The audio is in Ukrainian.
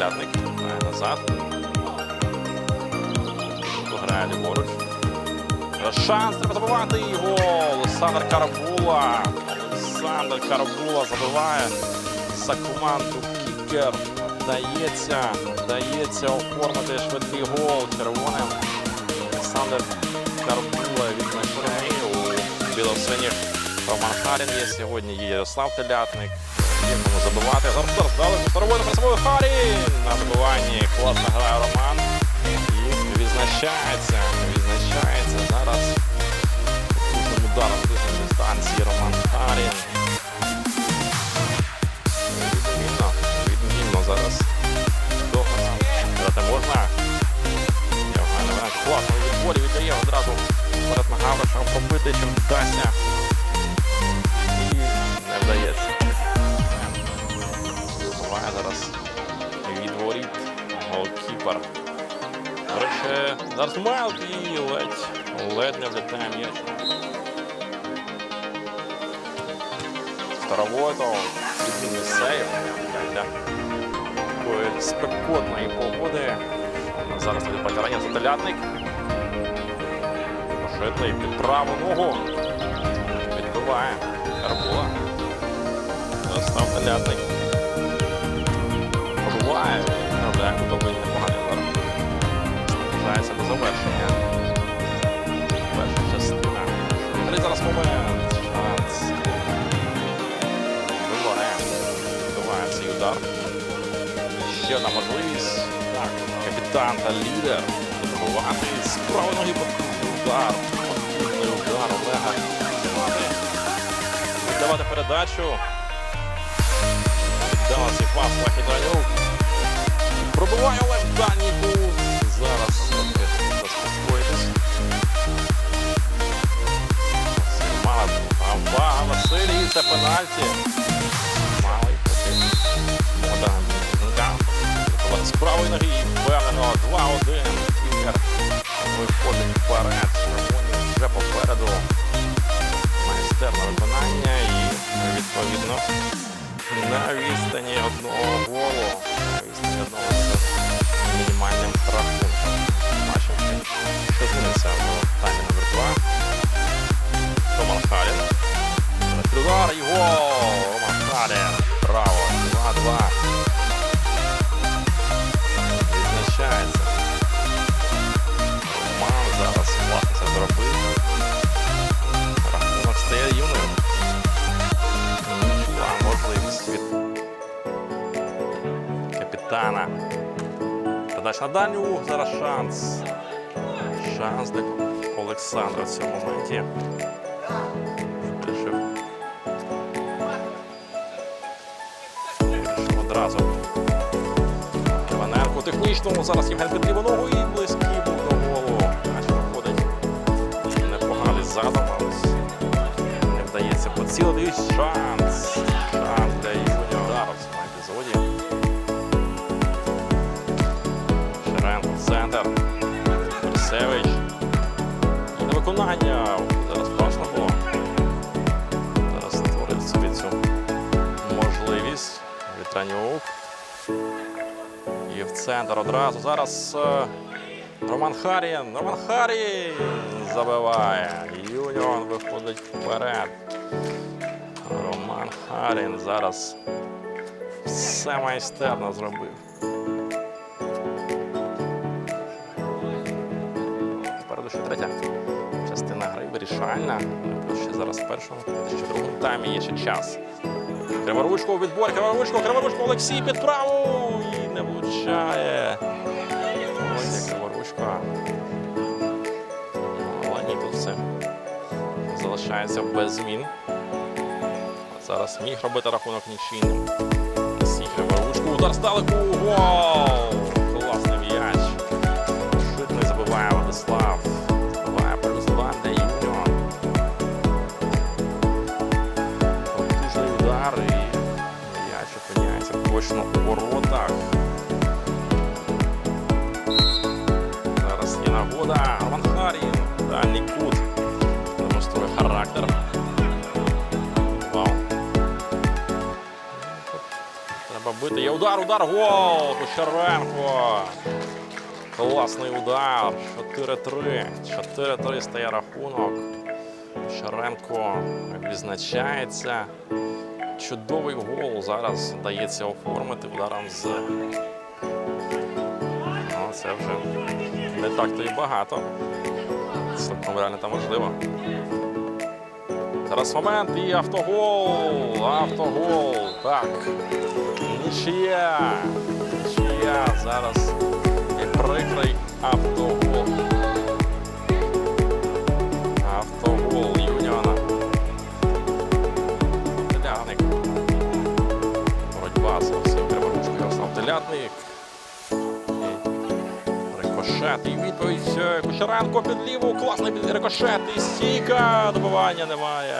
телятник. Грає назад. Грає ліворуч. Шанс треба забивати його. Олександр Карабула. Олександр Карабула забиває за команду Кікер. Вдається, вдається оформити швидкий гол червоним. Олександр Карабула від сторони у білосиніх Роман Харін є сьогодні. Є Ярослав Телятник. Є кому забивати. Зараз зараз дали Харі. на забиванні класно грає Роман. І відзначається. Відзначається зараз ударом дистанції Роман Харін. Речі, зараз Мелк і ледь, ледь не влітає м'яч. Старовойтов, відмінний сейв. Такої спекотної погоди. Зараз буде покарання за телятник. Пошитний під праву ногу. Відбиває. Карбула. Став телятник. Пробуває. Відправляє кутовий. Наближається до завершення. Перша частина. Три зараз момент. Шанс. Вибиває. Вибиває цей удар. Ще одна можливість. Так, капітан та лідер. Забивати з правої ноги удар. Потужний удар Олега. Віддавати передачу. Віддала цей пас Лахіданюк. Пробиває Олег дальній кут. Зараз трохи заспокоїтись. Мала увага Василій, це пенальті. Малий мода Гунга. З правої ноги і впевнено 2-1. Кікер виходить вперед. Червоні вже попереду. Майстерне виконання і відповідно на відстані одного голу. На відстані одного з мінімальним рахунком. Передача на дальню. Зараз шанс. Шанс для Олександра в цьому моменті. Вирішив. Одразу. Іваненко технічному. Зараз Євген під ліву ногу і близький був до голу. Наче виходить непоганий задум, але не вдається поцілити. Шанс І в центр одразу. Зараз е, Роман Харін. Роман Харін забиває. Юніон виходить вперед. Роман Харін зараз все майстерно зробив. Попереду ще третя частина гри вирішальна. Ще зараз в першому, ще другому таймі є ще час. Криворучко у відбор, Криворучко, Криворучко, Олексій під праву і не влучає. Ось Але ні, тут все залишається без змін. Зараз міг робити рахунок нічийним. Олексій Криворучко, удар здалеку, гол! Класний м'яч. Швидко забиває Владислав. Забиває плюс два для точно у воротах. Вау. Треба бити. забити. Є удар, удар, гол! Кучеренко. Класний удар. 4-3. 4-3 стає рахунок. Кучеренко відзначається. Чудовий гол зараз вдається оформити ударом з. Ну, це вже не так то і багато. Цілком реально та можливо. Зараз момент і автогол. Автогол. Так. Нічия. Нічия. Зараз і прикрий автогол. Автогол Юніона. Телятник. Боротьба з Олексієм Криворучкою. Ярослав Телятник. Рикошет і відповідь е, Кучеренко під ліву. Класний під- рикошет і стійка. Добивання немає.